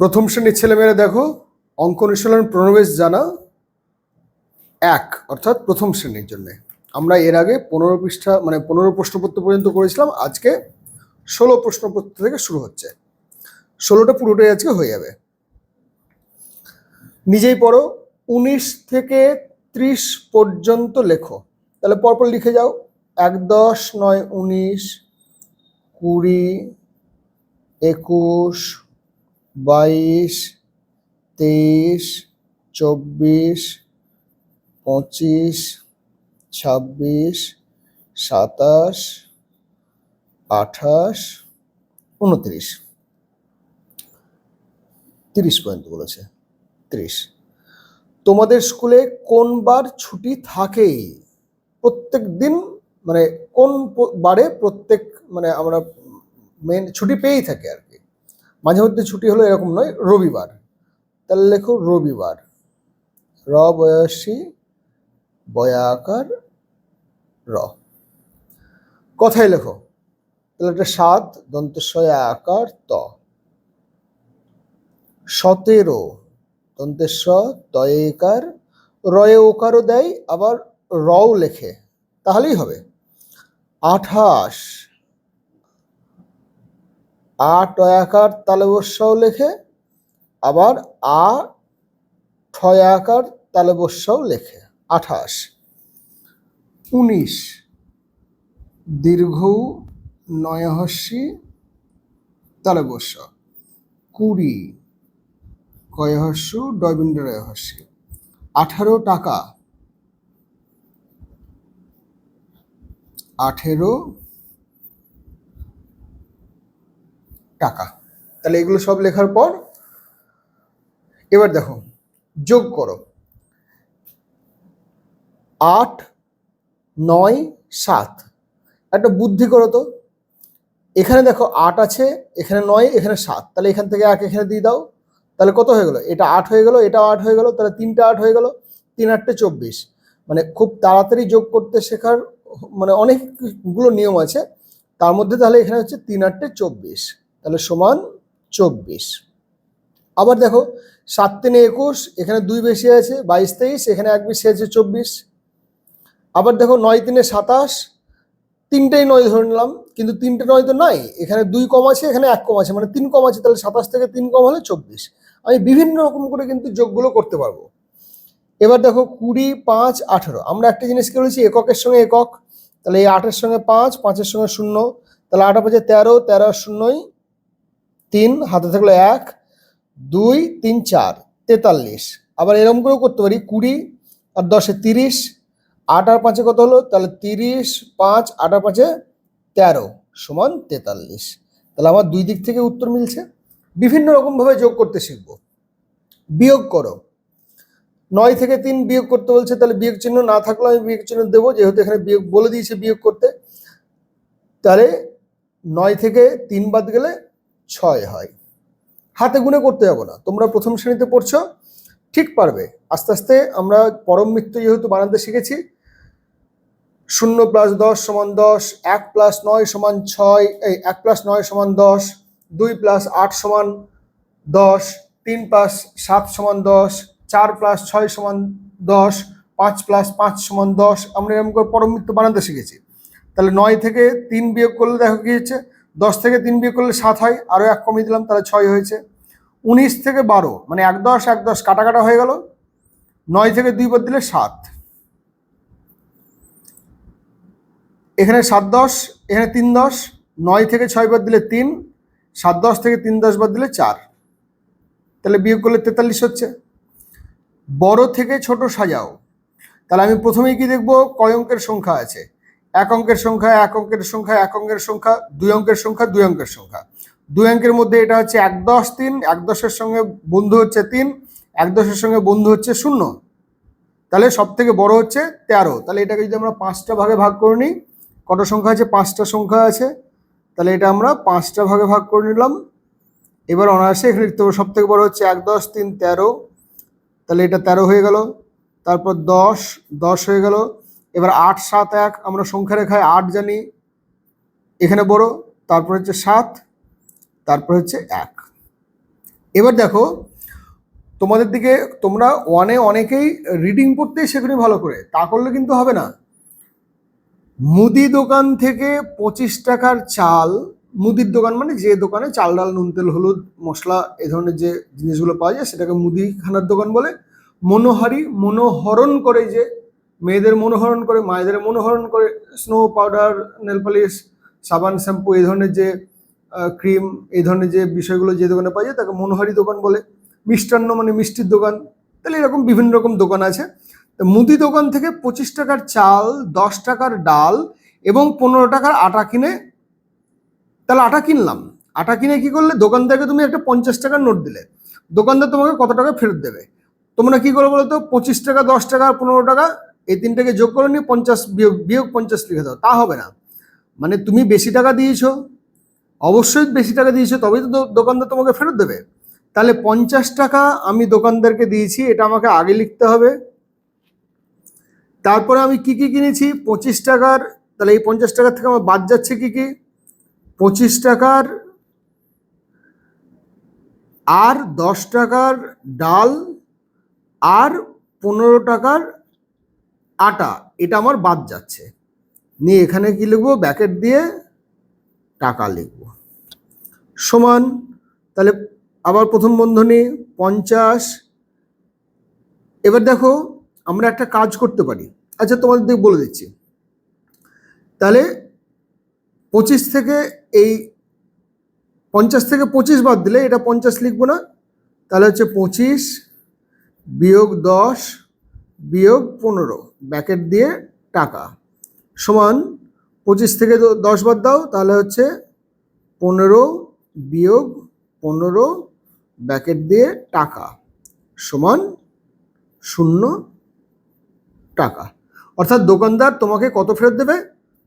প্রথম শ্রেণির ছেলেমেয়েরা দেখো, অঙ্ক অনুশীলন প্রণবেশ জানা এক, অর্থাৎ প্রথম শ্রেণির জন্য। আমরা এর আগে পনেরো পৃষ্ঠা মানে পনেরো প্রশ্নপত্র পর্যন্ত করেছিলাম, আজকে ষোলো প্রশ্নপত্র থেকে শুরু হচ্ছে। ষোলোটা পুরোটাই আজকে হয়ে যাবে। নিজেই পড়ো, উনিশ থেকে ত্রিশ পর্যন্ত লেখো। তাহলে পরপর লিখে যাও। এক, দশ, নয়, উনিশ, কুড়ি, একুশ বাইশ, তেইশ, চব্বিশ, পঁচিশ, ছাব্বিশ, সাতাশ, আঠাশ, উনত্রিশ। তিরিশ পর্যন্ত বলেছে। ত্রিশ। তোমাদের স্কুলে কোন বার ছুটি থাকে? প্রত্যেক দিন মানে কোন বারে প্রত্যেক মানে আমরা মেন ছুটি পেয়েই থাকি আর মাঝে মধ্যে ছুটি হলো এরকম নয়, রবিবার। তাহলে লেখো রবিবার। র বয়সী, বয়াকার র। কথাই লেখো। তাহলে এটা সাত দন্তস্বয় আকার ত। সতেরো দন্তেশ্ব তয়েকার রয়ে ওকারও দেয়, আবার রও লেখে। তাহলেই হবে। আঠাশ আ টয়াকার তালবস্যাও লেখে, আবার আ ঠয়াকার তালবস্যাও লেখে। আঠাশ। উনিশ। দীর্ঘ নয়হস্যি তালবস্য। কুড়ি। কয়হস্য ডয়বিন্দ রয়হস্যি আঠারো টাকা। আঠেরো টাকা। তাহলে এগুলো সব লেখার পর এবার দেখো, যোগ করো। আট, নয়, সাত। একটা বুদ্ধি করো তো। এখানে দেখো আট আছে, এখানে নয়, এখানে সাত। তাহলে এখান থেকে এক এখানে দিয়ে দাও। তাহলে কত হয়ে গেলো? এটা আট হয়ে গেলো এটা আট হয়ে গেলো, তাহলে তিনটা আট হয়ে গেলো, তিন আটটে চব্বিশ। মানে খুব তাড়াতাড়ি যোগ করতে শেখার মানে অনেকগুলো নিয়ম আছে। তার মধ্যে তাহলে এখানে হচ্ছে তিন আটটে চব্বিশ। তাহলে সমান চব্বিশ। আবার দেখো, সাত তিনে একুশ, এখানে দুই বেশি আছে, বাইশ তেইশ, এখানে এক বেশি আছে চব্বিশ। আবার দেখো, নয় তিনে সাতাশ, তিনটেই নয় ধরে নিলাম, কিন্তু তিনটে নয় তো নাই, এখানে দুই কম আছে, এখানে এক কম আছে মানে তিন কম আছে, তাহলে সাতাশ থেকে তিন কম হলে চব্বিশ। আমি বিভিন্ন রকম করে কিন্তু যোগগুলো করতে পারব। এবার দেখো, কুড়ি, পাঁচ, আঠেরো। আমরা একটা জিনিস কি বলেছি, এককের সঙ্গে একক, তাহলে এই আটের সঙ্গে পাঁচ, পাঁচের সঙ্গে শূন্য, তাহলে আটা পাঁচে তেরো তেরো শূন্যই তিন, হাতে থাকল এক, দুই, তিন, চার, তেতাল্লিশ। আবার এরকম করেও করতে পারি, কুড়ি, আর দশে তিরিশ, আট আর পাঁচে কত হলো? তাহলে তিরিশ, পাঁচ, আট আর পাঁচে তেরো সমান তেতাল্লিশ। তাহলে আমার দুই দিক থেকে উত্তর মিলছে। বিভিন্ন রকমভাবে যোগ করতে শিখব। বিয়োগ করো। নয় থেকে তিন বিয়োগ করতে বলছে, তাহলে বিয়োগ চিহ্ন না থাকলেও আমি বিয়োগ চিহ্ন দেবো, যেহেতু এখানে বিয়োগ বলে দিয়েছে বিয়োগ করতে। তাহলে নয় থেকে তিন বাদ গেলে ছয় হয়। হাতে গুনে করতে যাব না। তোমরা প্রথম শ্রেণীতে পড়ছো, ঠিক পারবে। আস্তে আস্তে আমরা পরম মৃত্যু যেহেতু বানাতে শিখেছি, শূন্য প্লাস দশ সমান দশ, এক প্লাস নয় সমান ছয়, এই এক প্লাস নয় সমান দশ, দুই প্লাস আট সমান দশ, তিন প্লাস সাত সমান দশ, চার প্লাস ছয় সমান দশ, পাঁচ প্লাস পাঁচ সমান দশ, আমরা এরকম করে পরম মৃত্যু বানাতে শিখেছি। তাহলে নয় থেকে তিন বিয়োগ করলে দেখো হচ্ছে? দশ থেকে তিন বিয়োগ করলে সাত হয়, আরও এক কমিয়ে দিলাম, তাহলে ছয় হয়েছে। উনিশ থেকে বারো মানে এক দশ এক দশ কাটা কাটা হয়ে গেল। নয় থেকে দুই বাদ দিলে সাত। এখানে সাত দশ, এখানে তিন দশ, নয় থেকে ছয় বাদ দিলে তিন, সাত দশ থেকে তিন দশ বাদ দিলে চার। তাহলে বিয়োগ করলে তেতাল্লিশ হচ্ছে। বড় থেকে ছোট সাজাও। তাহলে আমি প্রথমেই কি দেখব? কয় অঙ্কের সংখ্যা আছে। এক অঙ্কের সংখ্যা, এক অঙ্কের সংখ্যা, এক অঙ্কের সংখ্যা, দুই অঙ্কের সংখ্যা, দুই অঙ্কের সংখ্যা। দুই অঙ্কের মধ্যে এটা হচ্ছে এক দশ তিন, এক দশের সঙ্গে বন্ধু হচ্ছে তিন, এক দশের সঙ্গে বন্ধু হচ্ছে শূন্য। তাহলে সব থেকে বড় হচ্ছে তেরো। তাহলে এটাকে যদি আমরা পাঁচটা ভাগে ভাগ করে নিই, কত সংখ্যা আছে? পাঁচটা সংখ্যা আছে। তাহলে এটা আমরা পাঁচটা ভাগে ভাগ করে নিলাম। এবার অনায়াসে এখানে লিখতে সব থেকে বড় হচ্ছে এক দশ তিন তেরো। তাহলে এটা তেরো হয়ে গেল। তারপর দশ দশ হয়ে গেল। এবার আট, সাত, এক, আমরা সংখ্যা রেখায় আট জানি। এখানে বড়, তারপর হচ্ছে সাত, তারপর হচ্ছে এক। এবার দেখো, তোমাদের দিকে তোমরা ওয়ানে অনেকেই রিডিং পড়তে সেখানে ভালো করে, তা করলে কিন্তু হবে না। মুদি দোকান থেকে পঁচিশ টাকার চাল, মুদির দোকান মানে যে দোকানে চাল, ডাল, নুন, তেল, হলুদ, মশলা এ ধরনের যে জিনিসগুলো পাওয়া যায়, সেটাকে মুদিখানার দোকান বলে। মনোহারি, মনোহরণ করে যে মেয়েদের মনোহরণ করে, মায়েদের মনোহরণ করে স্নো পাউডার নেল পালিশ সাবান শ্যাম্পু এই ধরনের যে ক্রিম এই ধরনের যে বিষয়গুলো যে দোকানে পাওয়া যায়, তাকে মনোহারি দোকান বলে। মিষ্টান্ন মানে মিষ্টির দোকান। তাহলে এরকম বিভিন্ন রকম দোকান আছে। মুদি দোকান থেকে পঁচিশ টাকার চাল, দশ টাকার ডাল এবং পনেরো টাকার আটা কিনে, তাহলে আটা কিনলাম। আটা কিনে কি করলে? দোকানদারকে তুমি একটা পঞ্চাশ টাকার নোট দিলে। দোকানদার তোমাকে কত টাকা ফেরত দেবে? তোমরা কি করো বলো তো পঁচিশ টাকা, দশ টাকা, পনেরো টাকা এই তিনটাকে যোগ করে নিয়ে পঞ্চাশ বিয়োগ বিয়োগ পঞ্চাশ লিখে দাও, তা হবে না। মানে তুমি বেশি টাকা দিয়েছ, অবশ্যই বেশি টাকা দিয়েছ, তবেই তো দোকানদার তোমাকে ফেরত দেবে। তাহলে পঞ্চাশ টাকা আমি দোকানদারকে দিয়েছি, এটা আমাকে আগে লিখতে হবে। তারপরে আমি কি কি কিনেছি? পঁচিশ টাকার, তাহলে এই পঞ্চাশ টাকার থেকে আমার বাদ যাচ্ছে কি কি? পঁচিশ টাকার আর দশ টাকার ডাল আর পনেরো টাকার আটা, এটা আমার বাদ যাচ্ছে। নিয়ে এখানে কি লিখব? ব্যাকেট দিয়ে টাকা লিখব। সমান, তাহলে আবার প্রথম বন্ধনী, পঞ্চাশ। এবার দেখো, আমরা একটা কাজ করতে পারি। আচ্ছা তোমাদের দিকে বলে দিচ্ছি। তাহলে পঁচিশ থেকে এই পঞ্চাশ থেকে পঁচিশ বাদ দিলে এটা পঞ্চাশ লিখব না। তাহলে হচ্ছে পঁচিশ বিয়োগ দশ বিয়োগ পনেরো। ব্যাকেট দিয়ে টাকা। সমান পঁচিশ থেকে দশ বাদ দাও, তাহলে হচ্ছে পনেরো বিয়োগ পনেরো ব্যাকেট দিয়ে টাকা সমান শূন্য টাকা। অর্থাৎ দোকানদার তোমাকে কত ফেরত দেবে?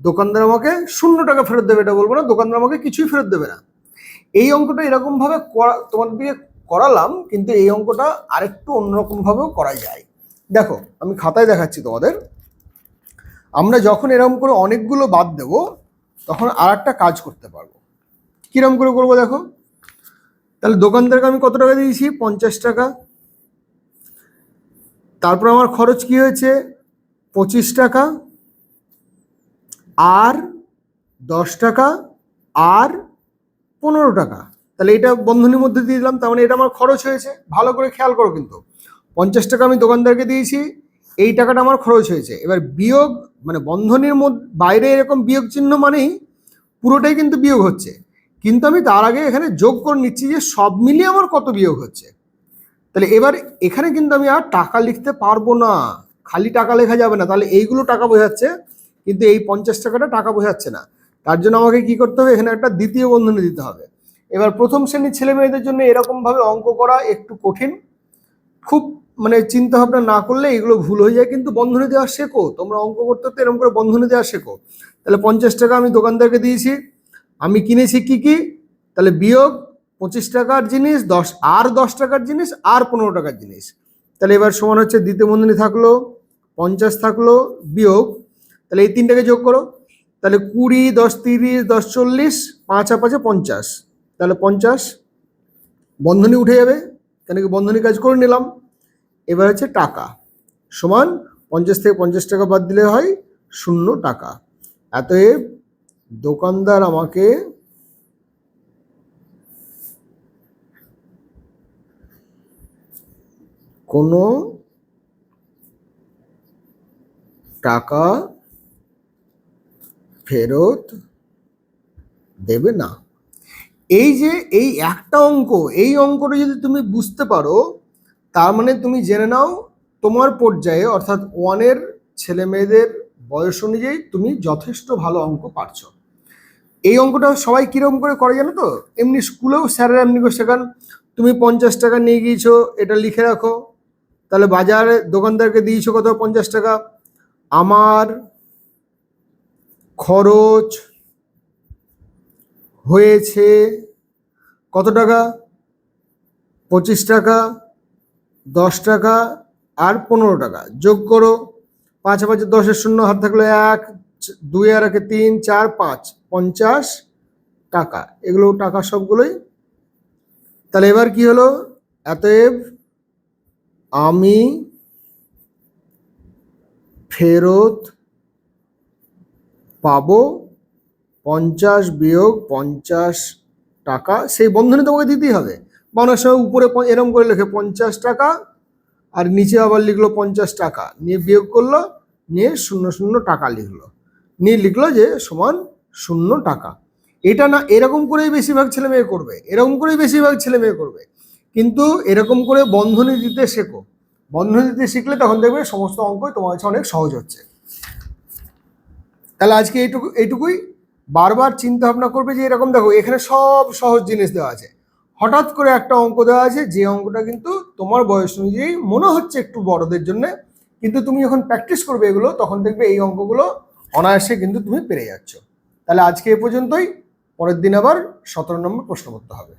দোকানদার আমাকে শূন্য টাকা ফেরত দেবে, এটা বলব না, দোকানদার আমাকে কিছুই ফেরত দেবে না। এই অঙ্কটা এরকমভাবে করা তোমাদের দিকে করালাম, কিন্তু এই অঙ্কটা আরেকটু অন্যরকমভাবেও করা যায়। দেখো, আমি খাতায় দেখাচ্ছি তোমাদের। আমরা যখন এরকম করে অনেকগুলো বাদ দেব, তখন আর একটা কাজ করতে পারব। কিরম করে করব দেখো? তাহলে দোকানদারকে আমি কত টাকা দিয়েছি? পঞ্চাশ টাকা। তারপর আমার খরচ কি হয়েছে? পঁচিশ টাকা। আর দশ টাকা, আর পনেরো টাকা। তাহলে এটা বন্ধনীর মধ্যে দিয়ে দিলাম, তার মানে এটা আমার খরচ হয়েছে। ভালো করে খেয়াল করো কিন্তু। পঞ্চাশ টাকা আমি দোকানদারকে দিয়েছি, এই টাকাটা আমার খরচ হয়েছে। এবার বিয়োগ মানে বন্ধনের মধ্যে, বাইরে এরকম বিয়োগ চিহ্ন মানেই পুরোটাই কিন্তু বিয়োগ হচ্ছে। কিন্তু আমি তার আগে এখানে যোগ করে নিচ্ছি যে সব মিলিয়ে আমার কত বিয়োগ হচ্ছে। তাহলে এবার এখানে কিন্তু আমি আর টাকা লিখতে পারব না। খালি টাকা লেখা যাবে না। তাহলে এইগুলো টাকা বোঝাচ্ছে, কিন্তু এই পঞ্চাশ টাকাটা টাকা বোঝাচ্ছে না। তার জন্য আমাকে কি করতে হবে? এখানে একটা দ্বিতীয় বন্ধনী দিতে হবে। এবার প্রথম শ্রেণির ছেলে মেয়েদের জন্য এরকমভাবে অঙ্ক করা একটু কঠিন। খুব মানে চিন্তা ভাবনা না করলে এগুলো ভুল হয়ে যায়। কিন্তু বন্ধনী দেওয়া শেখো। তোমরা অঙ্ক করতে করতে এরকম করে বন্ধনী দেওয়া শেখো। তাহলে পঞ্চাশ টাকা আমি দোকানদারকে দিয়েছি। আমি কিনেছি কি কি? তাহলে বিয়োগ পঁচিশ টাকার জিনিস, দশ, আর দশ টাকার জিনিস, আর পনেরো টাকার জিনিস। তাহলে এবার সমান হচ্ছে দ্বিতীয় বন্ধনী থাকল, পঞ্চাশ থাকল, বিয়োগ। তাহলে এই তিনটাকে যোগ করো। তাহলে কুড়ি, দশ, তিরিশ, দশ, চল্লিশ, পাঁচ পাঁচে পঞ্চাশ। তাহলে পঞ্চাশ। বন্ধনী উঠে যাবে। কেন কি বন্ধনী কাজ করে নিলাম। এবার হচ্ছে টাকা। সমান পঞ্চাশ থেকে পঞ্চাশ টাকা বাদ দিলে হয় শূন্য টাকা। অতএব দোকানদার আমাকে কোনো টাকা ফেরত দেবে না। এই যে এই একটা অঙ্ক, এই অঙ্কটা যদি তুমি বুঝতে পারো তার মানে তুমি জেনে নাও, তোমার পর্যায়ে, অর্থাৎ ওয়ানের ছেলে মেয়েদের বয়স অনুযায়ী তুমি যথেষ্ট ভালো অঙ্ক পারছ। এই অঙ্কটা সবাই কীরকম করে করে জানো তো? এমনি স্কুলেও স্যারেরা এমনি করে শেখান, তুমি পঞ্চাশ টাকা নিয়ে গিয়েছো, এটা লিখে রাখো। তাহলে বাজারে দোকানদারকে দিয়েছ কত? পঞ্চাশ টাকা। আমার খরচ হয়েছে কত টাকা? পঁচিশ টাকা। দশ টাকা আর পনেরো টাকা। যোগ করো, পাঁচ পাঁচে দশের শূন্য, হাত থাকল এক, দুই আর একে তিন, চার, পাঁচ, পঞ্চাশ টাকা। এগুলো টাকা সবগুলোই। তাহলে এবার কি হলো? এতএব আমি ফেরত পাবো পঞ্চাশ বিয়োগ পঞ্চাশ টাকা। সেই বন্ধনে তোমাকে দিতেই হবে। বা অনেক সময় উপরে এরম করে লেখে, পঞ্চাশ টাকা, আর নিচে আবার লিখলো পঞ্চাশ টাকা। নিয়ে বিয়োগ করল, নিয়ে শূন্য শূন্য টাকা লিখলো। নিয়ে লিখলো যে সমান শূন্য টাকা। এটা না, এরকম করেই বেশিরভাগ ছেলে মেয়ে করবে, এরকম করেই বেশিরভাগ ছেলে মেয়ে করবে। কিন্তু এরকম করে বন্ধনী দিতে শেখো। বন্ধনী দিতে শিখলে তখন দেখবে সমস্ত অঙ্কই তোমার কাছে অনেক সহজ হচ্ছে। তাহলে আজকে এইটুকু, এইটুকুই। বারবার চিন্তা ভাবনা করবে যে এরকম দেখো, এখানে সব সহজ জিনিস দেওয়া আছে। হঠাৎ করে একটা অঙ্ক দেওয়া আছে, যে অঙ্কটা কিন্তু তোমার বয়স অনুযায়ী মনে হচ্ছে একটু বড়দের জন্য, কিন্তু তুমি যখন প্র্যাকটিস করবে এগুলো, তখন দেখবে এই অঙ্কগুলো অনায়াসে কিন্তু তুমি পেরে যাচ্ছ। তাহলে আজকে এ পর্যন্তই, পরের দিন আবার সতেরো নম্বর প্রশ্ন করতে হবে।